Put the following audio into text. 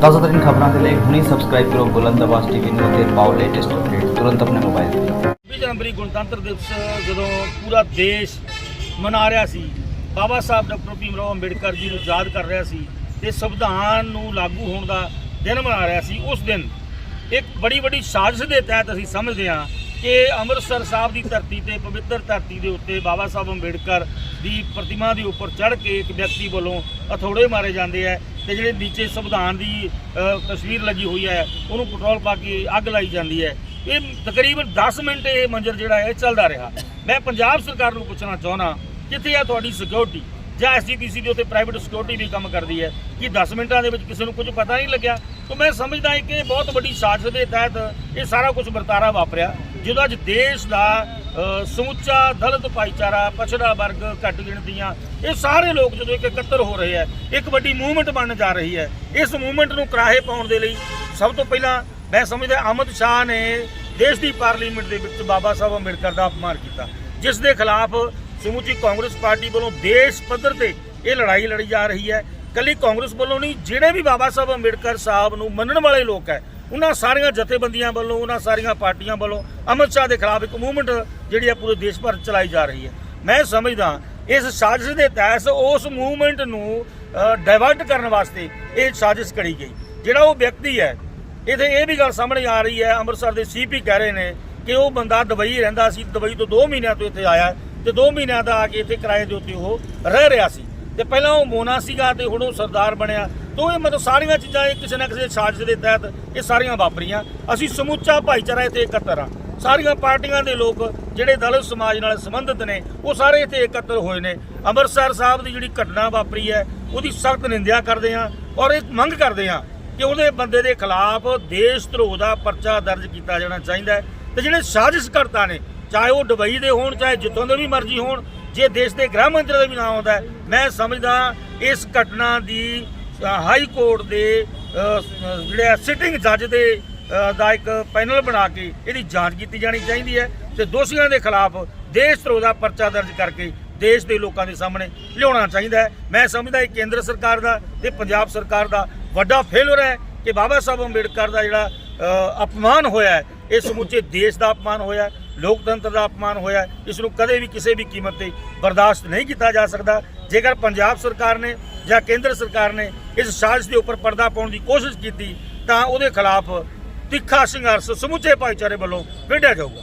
ਤਾਜ਼ਾ ਖਬਰਾਂ ਦੇ ਲਈ ਹੁਣੇ ਸਬਸਕ੍ਰਾਈਬ ਕਰੋ ਬੁਲੰਦ ਆਵਾਜ਼ ਟੀਵੀ ਨੂੰ ਅਤੇ ਪਾਓ ਲੇਟੈਸਟ ਅਪਡੇਟ ਤੁਰੰਤ ਆਪਣੇ ਮੋਬਾਈਲ ਤੇ। 26 ਜਨਵਰੀ ਗਣਤੰਤਰ ਦਿਵਸ, ਜਦੋਂ ਪੂਰਾ ਦੇਸ਼ ਮਨਾ ਰਿਹਾ ਸੀ, ਬਾਬਾ ਸਾਹਿਬ ਡਾਕਟਰ ਭੀਮ ਰਾਓ ਅੰਬੇਡਕਰ ਜੀ ਨੂੰ ਯਾਦ ਕਰ ਰਿਹਾ ਸੀ ਤੇ ਸੰਵਿਧਾਨ ਨੂੰ ਲਾਗੂ ਹੋਣ ਦਾ ਦਿਨ ਮਨਾ ਰਿਹਾ ਸੀ, ਉਸ ਦਿਨ ਇੱਕ ਬੜੀ ਵੱਡੀ ਸਾਜ਼ਿਸ਼ ਦੇ ਤਹਿਤ ਅਸੀਂ ਸਮਝਦੇ ਹਾਂ ਕਿ ਅੰਮ੍ਰਿਤਸਰ ਸਾਹਿਬ ਦੀ ਧਰਤੀ ਤੇ, ਪਵਿੱਤਰ ਧਰਤੀ ਦੇ ਉੱਤੇ ਬਾਬਾ ਸਾਹਿਬ ਅੰਬੇਡਕਰ ਦੀ ਪ੍ਰਤਿਮਾ ਦੇ ਉੱਪਰ ਚੜ੍ਹ ਕੇ ਇੱਕ ਵਿਅਕਤੀ ਵੱਲੋਂ ਹਥੌੜੇ ਮਾਰੇ ਜਾਂਦੇ ਹੈ ਤੇ ਜਿਹੜੇ ਨੀਚੇ ਸੰਵਿਧਾਨ ਦੀ ਤਸਵੀਰ ਲੱਗੀ ਹੋਈ ਹੈ, ਉਹਨੂੰ ਪੈਟਰੋਲ ਪਾ ਕੇ ਅੱਗ ਲਾਈ ਜਾਂਦੀ ਹੈ। ਇਹ ਤਕਰੀਬਨ 10 ਮਿੰਟ ਇਹ ਮੰਜ਼ਰ ਜਿਹੜਾ ਹੈ ਚੱਲਦਾ ਰਿਹਾ। ਮੈਂ ਪੰਜਾਬ ਸਰਕਾਰ ਨੂੰ ਪੁੱਛਣਾ ਚਾਹੁੰਦਾ, ਕਿੱਥੇ ਆ ਤੁਹਾਡੀ ਸਿਕਿਉਰਿਟੀ ਜਾਂ ਐਸਜੀਪੀਸੀ ਦੇ ਉੱਤੇ ਪ੍ਰਾਈਵੇਟ ਸਿਕਿਉਰਿਟੀ ਵੀ ਕੰਮ ਕਰਦੀ ਹੈ? ਕਿ 10 ਮਿੰਟਾਂ ਦੇ ਵਿੱਚ ਕਿਸੇ ਨੂੰ ਕੁਝ ਪਤਾ ਨਹੀਂ ਲੱਗਿਆ? ਤਾਂ ਮੈਂ ਸਮਝਦਾ ਹਾਂ ਕਿ ਬਹੁਤ ਵੱਡੀ ਸਾਜ਼ਿਸ਼ ਦੇ ਤਹਿਤ ਇਹ ਸਾਰਾ ਕੁਝ ਵਰਤਾਰਾ ਵਾਪਰਿਆ, ਜਦੋਂ ਅੱਜ ਦੇਸ਼ ਦਾ ਸਮੁੱਚਾ ਦਲਿਤ ਭਾਈਚਾਰਾ, ਪਛੜਾ ਵਰਗ, ਘੱਟ ਗਿਣਤੀਆਂ, ਇਹ ਸਾਰੇ ਲੋਕ ਜਦੋਂ ਇੱਕ ਇਕੱਤਰ ਹੋ ਰਹੇ ਹੈ, ਇੱਕ ਵੱਡੀ ਮੂਵਮੈਂਟ ਬਣਨ ਜਾ ਰਹੀ ਹੈ, ਇਸ ਮੂਵਮੈਂਟ ਨੂੰ ਕਰਾਹੇ ਪਾਉਣ ਦੇ ਲਈ ਸਭ ਤੋਂ ਪਹਿਲਾਂ ਮੈਂ ਸਮਝਦਾ ਅਮਿਤ ਸ਼ਾਹ ਨੇ ਦੇਸ਼ ਦੀ ਪਾਰਲੀਮੈਂਟ ਦੇ ਵਿੱਚ ਬਾਬਾ ਸਾਹਿਬ ਅੰਬੇਡਕਰ ਦਾ ਅਪਮਾਨ ਕੀਤਾ, ਜਿਸ ਦੇ ਖਿਲਾਫ ਸਮੁੱਚੀ ਕਾਂਗਰਸ ਪਾਰਟੀ ਵੱਲੋਂ ਦੇਸ਼ ਪੱਧਰ ਤੇ ਇਹ ਲੜਾਈ ਲੜੀ ਜਾ ਰਹੀ ਹੈ, ਕੱਲੀ ਕਾਂਗਰਸ ਵੱਲੋਂ ਨਹੀਂ, ਜਿਹੜੇ ਵੀ ਬਾਬਾ ਸਾਹਿਬ ਅੰਬੇਡਕਰ ਸਾਹਿਬ ਨੂੰ ਮੰਨਣ ਵਾਲੇ ਲੋਕ ਹੈ ਉਹਨਾਂ ਸਾਰੀਆਂ ਜਥੇਬੰਦੀਆਂ ਵੱਲੋਂ, ਉਹਨਾਂ ਸਾਰੀਆਂ ਪਾਰਟੀਆਂ ਵੱਲੋਂ ਅਮਿਤ ਸ਼ਾਹ ਦੇ ਖਿਲਾਫ ਇੱਕ ਮੂਵਮੈਂਟ ਜਿਹੜੀ ਹੈ ਪੂਰੇ ਦੇਸ਼ ਭਰ ਚਲਾਈ ਜਾ ਰਹੀ ਹੈ। ਮੈਂ ਸਮਝਦਾ ਇਸ ਸਾਜ਼ਿਸ਼ ਦੇ ਤਹਿਤ ਉਸ ਮੂਵਮੈਂਟ ਨੂੰ ਡਾਇਵਰਟ ਕਰਨ ਵਾਸਤੇ ਇਹ ਸਾਜ਼ਿਸ਼ ਕਰੀ ਗਈ। ਜਿਹੜਾ ਉਹ ਵਿਅਕਤੀ ਹੈ, ਇਥੇ ਇਹ ਵੀ ਗੱਲ ਸਾਹਮਣੇ ਆ ਰਹੀ ਹੈ, ਅੰਮ੍ਰਿਤਸਰ ਦੇ ਸੀਪੀ ਕਹਿ ਰਹੇ ਨੇ ਕਿ ਉਹ ਬੰਦਾ ਦੁਬਈ ਰਹਿੰਦਾ ਸੀ, ਦੁਬਈ ਤੋਂ 2 ਮਹੀਨਿਆਂ ਤੋਂ ਇੱਥੇ ਆਇਆ ਤੇ 2 ਮਹੀਨਿਆਂ ਦਾ ਆ ਕੇ ਇੱਥੇ ਕਿਰਾਏ ਦੇ ਉੱਤੇ ਉਹ ਰਹਿ ਰਿਹਾ ਸੀ। ਤੇ ਪਹਿਲਾਂ ਉਹ ਮੋਨਾ ਸੀਗਾ ਤੇ ਹੁਣ ਉਹ ਸਰਦਾਰ ਬਣਿਆ। ਤੋਂ ਇਹ ਮਤਲਬ ਸਾਰੀਆਂ ਚੀਜ਼ਾਂ ਇਹ ਕਿਸੇ ਨਾ ਕਿਸੇ ਸਾਜ਼ਿਸ਼ ਦੇ ਤਹਿਤ ਇਹ ਸਾਰੀਆਂ ਵਾਪਰੀਆਂ। ਅਸੀਂ ਸਮੁੱਚਾ ਭਾਈਚਾਰਾ ਇੱਥੇ ਇਕੱਤਰ ਆ ਸਾਰੀਆਂ ਪਾਰਟੀਆਂ ਦੇ ਲੋਕ ਜਿਹੜੇ ਦਲਿਤ ਸਮਾਜ ਨਾਲ ਸੰਬੰਧਿਤ ਨੇ, ਉਹ ਸਾਰੇ ਇੱਥੇ ਇਕੱਤਰ ਹੋਏ ਨੇ। ਅੰਮ੍ਰਿਤਸਰ ਸਾਹਿਬ ਦੀ ਜਿਹੜੀ ਘਟਨਾ ਵਾਪਰੀ ਹੈ, ਉਹਦੀ ਸਖਤ ਨਿੰਦਿਆ ਕਰਦੇ ਹਾਂ ਔਰ ਇਹ ਮੰਗ ਕਰਦੇ ਹਾਂ ਕਿ ਉਹਦੇ ਬੰਦੇ ਦੇ ਖਿਲਾਫ ਦੇਸ਼ ਧਰੋਹ ਦਾ ਪਰਚਾ ਦਰਜ ਕੀਤਾ ਜਾਣਾ ਚਾਹੀਦਾ ਹੈ ਤੇ ਜਿਹੜੇ ਸਾਜ਼ਿਸ਼ਕਰਤਾ ਨੇ, ਚਾਹੇ ਉਹ ਦੁਬਈ ਦੇ ਹੋਣ, ਚਾਹੇ ਜਿੱਥੋਂ ਦੇ ਵੀ ਮਰਜ਼ੀ ਹੋਣ, ਜੇ ਦੇਸ਼ ਦੇ ਗ੍ਰਹਿ ਮੰਤਰੀ ਦਾ ਵੀ ਨਾਮ ਆਉਂਦਾ ਮੈਂ ਸਮਝਦਾ ਇਸ ਘਟਨਾ ਦੀ ਹਾਈ ਕੋਰਟ ਦੇ ਜਿਹੜੇ ਸਿਟਿੰਗ ਜੱਜ ਦੇ ਦਾ ਇੱਕ ਪੈਨਲ ਬਣਾ ਕੇ ਇਹਦੀ ਜਾਂਚ ਕੀਤੀ ਜਾਣੀ ਚਾਹੀਦੀ ਹੈ ਤੇ ਦੋਸ਼ੀਆਂ ਦੇ ਖਿਲਾਫ ਦੇਸ਼ ਧਰੋਹ ਦਾ ਪਰਚਾ ਦਰਜ ਕਰਕੇ ਦੇਸ਼ ਦੇ ਲੋਕਾਂ ਦੇ ਸਾਹਮਣੇ ਲਿਆਉਣਾ ਚਾਹੀਦਾ ਹੈ। ਮੈਂ ਸਮਝਦਾ ਇਹ ਕੇਂਦਰ ਸਰਕਾਰ ਦਾ ਤੇ ਪੰਜਾਬ ਸਰਕਾਰ ਦਾ ਵੱਡਾ ਫੇਲਰ ਹੈ ਕਿ ਬਾਬਾ ਸਾਹਿਬ ਅੰਬੇਡਕਰ ਦਾ ਜਿਹੜਾ ਅਪਮਾਨ ਹੋਇਆ ਹੈ ਇਹ ਸਮੁੱਚੇ ਦੇਸ਼ ਦਾ ਅਪਮਾਨ ਹੋਇਆ ਲੋਕਤੰਤਰ ਦਾ ਅਪਮਾਨ ਹੋਇਆ ਇਸ ਨੂੰ ਕਦੇ ਵੀ ਕਿਸੇ ਵੀ ਕੀਮਤ ਤੇ ਬਰਦਾਸ਼ਤ ਨਹੀਂ ਕੀਤਾ ਜਾ ਸਕਦਾ। ਜੇਕਰ ਪੰਜਾਬ ਸਰਕਾਰ ਨੇ ਜਾਂ ਕੇਂਦਰ ਸਰਕਾਰ ਨੇ ਇਸ ਸਾਜ਼ਿਸ਼ ਦੇ ਉੱਪਰ ਪਰਦਾ ਪਾਉਣ ਦੀ ਕੋਸ਼ਿਸ਼ ਕੀਤੀ, ਤਾਂ ਉਹਦੇ ਖਿਲਾਫ ਤਿੱਖਾ ਸੰਘਰਸ਼ ਸਮੁੱਚੇ ਭਾਈਚਾਰੇ ਵੱਲੋਂ ਵਿੱਢਿਆ ਜਾਊਗਾ।